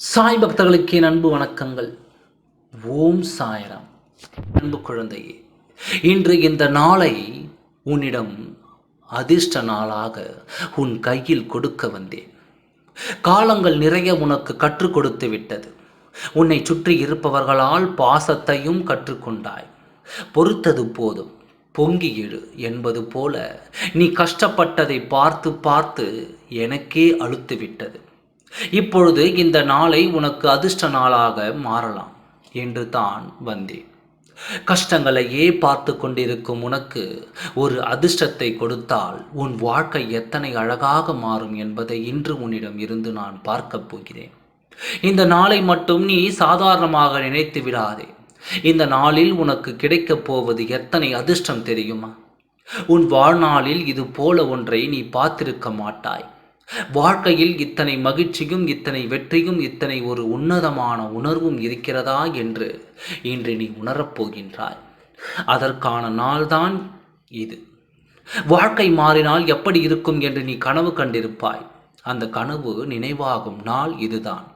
சாய் பக்தர்களுக்கு என் அன்பு வணக்கங்கள். ஓம் சாயராம். அன்பு குழந்தையே இன்று இந்த நாளை உன்னிடம் அதிர்ஷ்ட நாளாக உன் கையில் கொடுக்க வந்தேன். காலங்கள் நிறைய உனக்கு கற்றுக் கொடுத்து விட்டது. உன்னை சுற்றி இருப்பவர்களால் பாசத்தையும் கற்றுக்கொண்டாய். பொறுத்தது போதும் பொங்கி எழு என்பது போல நீ கஷ்டப்பட்டதை பார்த்து பார்த்து எனக்கே அழுத்து விட்டது. இப்பொழுது இந்த நாளை உனக்கு அதிர்ஷ்ட நாளாக மாறலாம் என்று தான் வந்தேன். கஷ்டங்களையே பார்த்து கொண்டிருக்கும் உனக்கு ஒரு அதிர்ஷ்டத்தை கொடுத்தால் உன் வாழ்க்கை எத்தனை அழகாக மாறும் என்பதை இன்று உன்னிடம் இருந்து நான் பார்க்கப் போகிறேன். இந்த நாளை மட்டும் நீ சாதாரணமாக நினைத்து விடாதே. இந்த நாளில் உனக்கு கிடைக்கப் போவது எத்தனை அதிர்ஷ்டம் தெரியுமா? உன் வாழ்நாளில் இது போல ஒன்றை நீ பார்த்திருக்க மாட்டாய். வாழ்க்கையில் இத்தனை மகிழ்ச்சியும் இத்தனை வெற்றியும் இத்தனை ஒரு உன்னதமான உணர்வும் இருக்கிறதா என்று இன்று நீ உணரப்போகின்றாய் அதற்கான நாள்தான் இது. வாழ்க்கை மாறினால் எப்படி இருக்கும் என்று நீ கனவு கண்டிருப்பாய். அந்த கனவு நினைவாகும் நாள் இதுதான்.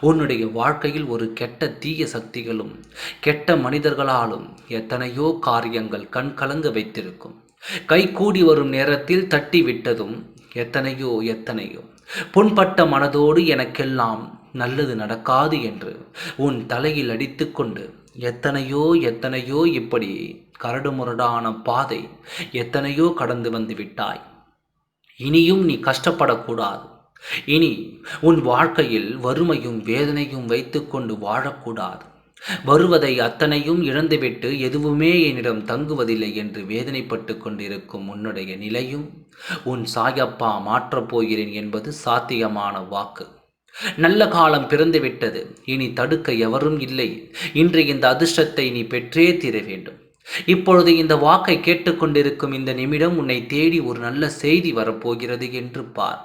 உன்னுடைய வாழ்க்கையில் ஒரு கெட்ட தீய சக்திகளும் கெட்ட மனிதர்களாலும் எத்தனையோ காரியங்கள் கண் கலங்க வைத்திருக்கும். கை கூடி வரும் நேரத்தில் தட்டி விட்டதும் எத்தனையோ எத்தனையோ. புண்பட்ட மனதோடு எனக்கெல்லாம் நல்லது நடக்காது என்று உன் தலையில் அடித்துக்கொண்டு எத்தனையோ எத்தனையோ இப்படி கரடுமுரடான பாதை எத்தனையோ கடந்து வந்து விட்டாய். இனியும் நீ கஷ்டப்படக்கூடாது. இனி உன் வாழ்க்கையில் வறுமையும் வேதனையும் வைத்துக்கொண்டு வாழக்கூடாது. வருவதை அத்தனையும் இழந்துவிட்டு எதுவுமே என்னிடம் தங்குவதில்லை என்று வேதனைப்பட்டு கொண்டிருக்கும் உன்னுடைய நிலையும் உன் சாயப்பா மாற்றப் போகிறேன் என்பது சாத்தியமான வாக்கு. நல்ல காலம் பிறந்துவிட்டது இனி தடுக்க எவரும் இல்லை. இன்று இந்த அதிர்ஷ்டத்தை நீ பெற்றே தீர வேண்டும். இப்பொழுது இந்த வாக்கை கேட்டுக்கொண்டிருக்கும் இந்த நிமிடம் உன்னை தேடி ஒரு நல்ல செய்தி வரப்போகிறது என்று பார்.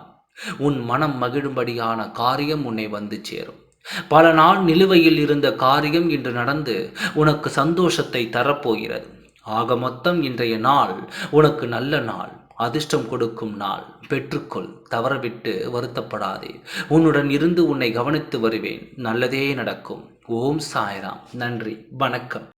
உன் மனம் மகிழும்படியான காரியம் உன்னை வந்து சேரும். பல நாள் நிலுவையில் இருந்த காரியம் இன்று நடந்து உனக்கு சந்தோஷத்தை தரப்போகிறது. ஆக மொத்தம் இன்றைய நாள் உனக்கு நல்ல நாள் அதிர்ஷ்டம் கொடுக்கும் நாள். பெற்றுக்கொள் தவறவிட்டு வருத்தப்படாதே. உன்னுடன் இருந்து உன்னை கவனித்து வருவேன். நல்லதே நடக்கும். ஓம் சாய்ராம். நன்றி. வணக்கம்.